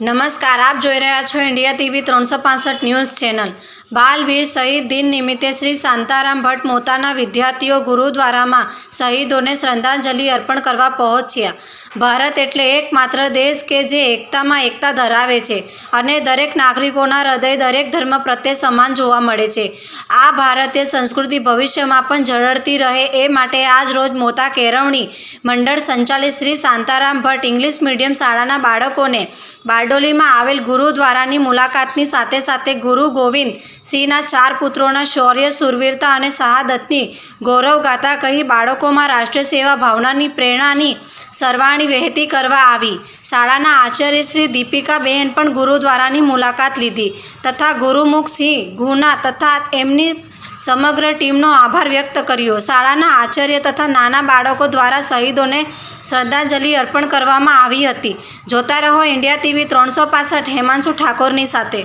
નમસ્કાર, આપ જોઈ રહ્યા છો ઇન્ડિયા ટીવી ત્રણસો પાસઠ ન્યૂઝ ચેનલ. બાલવીર શહીદ દિન નિમિત્તે શ્રી શાંતારામ ભટ્ટ મોતાના વિદ્યાર્થીઓ ગુરુદ્વારામાં શહીદોને શ્રદ્ધાંજલિ અર્પણ કરવા પહોંચ્યા. ભારત એટલે એકમાત્ર દેશ કે જે એકતામાં એકતા ધરાવે છે અને દરેક નાગરિકોના હૃદય દરેક ધર્મ પ્રત્યે સમાન જોવા મળે છે. આ ભારતીય સંસ્કૃતિ ભવિષ્યમાં પણ ઝળહળતી રહે એ માટે આજ રોજ મોતા કેળવણી મંડળ સંચાલિત શ્રી શાંતારામ ભટ્ટ ઇંગ્લિશ મીડિયમ શાળાના બાળકોને બારડોલીમાં આવેલ ગુરુદ્વારાની મુલાકાતની સાથે સાથે ગુરુ ગોવિંદ સિંહના ચાર પુત્રોના શૌર્ય, સુરવીરતા અને શહાદતની ગૌરવગાથા કહી બાળકોમાં રાષ્ટ્રીય સેવા ભાવનાની પ્રેરણાની સરવાણી વહેતી કરવા આવી. શાળાના આચાર્ય શ્રી દીપિકાબહેન પણ ગુરુદ્વારાની મુલાકાત લીધી તથા ગુરુમુખ સિંહ, ગુના તથા એમની સમગ્ર ટીમનો આભાર વ્યક્ત કર્યો. શાળાના આચાર્ય તથા નાના બાળકો દ્વારા શહીદોને શ્રદ્ધાંજલિ અર્પણ કરવામાં આવી હતી. જોતા રહો, ઇન્ડિયા ટીવી ત્રણસો હેમાંશુ ઠાકોરની સાથે